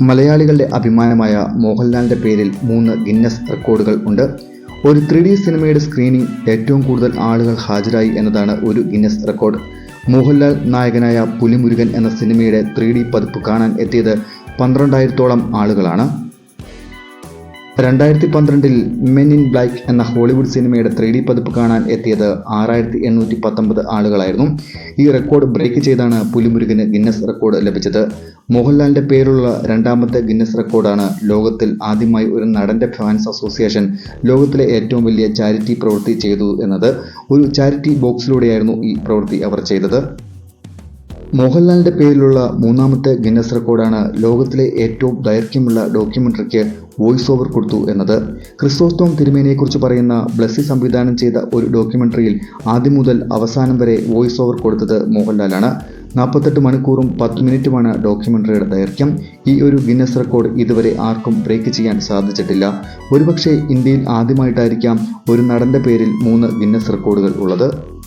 മലയാളികളുടെ അഭിമാനമായ മോഹൻലാലിന്റെ പേരിൽ മൂന്ന് ഗിന്നസ് റെക്കോർഡുകൾ ഉണ്ട്. ഒരു ത്രീ ഡി സിനിമയുടെ സ്ക്രീനിംഗ് ഏറ്റവും കൂടുതൽ ആളുകൾ ഹാജരായി എന്നതാണ് ഒരു ഗിന്നസ് റെക്കോർഡ്. മോഹൻലാൽ നായകനായ പുലിമുരുകൻ എന്ന സിനിമയുടെ ത്രീ പതിപ്പ് കാണാൻ എത്തിയത് പന്ത്രണ്ടായിരത്തോളം ആളുകളാണ്. രണ്ടായിരത്തി പന്ത്രണ്ടിൽ മെൻ ഇൻ ബ്ലാക്ക് എന്ന ഹോളിവുഡ് സിനിമയുടെ ത്രീ ഡി പതിപ്പ് കാണാൻ എത്തിയത് ആറായിരത്തി എണ്ണൂറ്റി പത്തൊമ്പത് ആളുകളായിരുന്നു. ഈ റെക്കോർഡ് ബ്രേക്ക് ചെയ്താണ് പുലിമുരുകന് ഗിന്നസ് റെക്കോർഡ് ലഭിച്ചത്. മോഹൻലാലിന്റെ പേരുള്ള രണ്ടാമത്തെ ഗിന്നസ് റെക്കോർഡാണ് ലോകത്തിൽ ആദ്യമായി ഒരു നടന്റെ ഫാൻസ് അസോസിയേഷൻ ലോകത്തിലെ ഏറ്റവും വലിയ ചാരിറ്റി പ്രവൃത്തി ചെയ്തു എന്നത്. ഒരു ചാരിറ്റി ബോക്സിലൂടെയായിരുന്നു ഈ പ്രവൃത്തി അവർ ചെയ്തത്. മോഹൻലാലിന്റെ പേരിലുള്ള മൂന്നാമത്തെ ഗിന്നസ് റെക്കോർഡാണ് ലോകത്തിലെ ഏറ്റവും ദൈർഘ്യമുള്ള ഡോക്യുമെന്ററിക്ക് വോയിസ് ഓവർ കൊടുത്തു എന്നത്. ക്രിസ്തോസ്തോം തിരുമേനിയെക്കുറിച്ച് പറയുന്ന ബ്ലസ്സി സംവിധാനം ചെയ്ത ഒരു ഡോക്യുമെന്ററിയിൽ ആദ്യം മുതൽ അവസാനം വരെ വോയിസ് ഓവർ കൊടുത്തത് മോഹൻലാലാണ്. നാൽപ്പത്തെട്ട് മണിക്കൂറും പത്ത് മിനിറ്റുമാണ് ഡോക്യുമെന്ററിയുടെ ദൈർഘ്യം. ഈ ഒരു ഗിന്നസ് റെക്കോർഡ് ഇതുവരെ ആർക്കും ബ്രേക്ക് ചെയ്യാൻ സാധിച്ചിട്ടില്ല. ഒരുപക്ഷെ ഇന്ത്യയിൽ ആദ്യമായിട്ടായിരിക്കാം ഒരു നടന്റെ പേരിൽ മൂന്ന് ഗിന്നസ് റെക്കോർഡുകൾ ഉള്ളത്.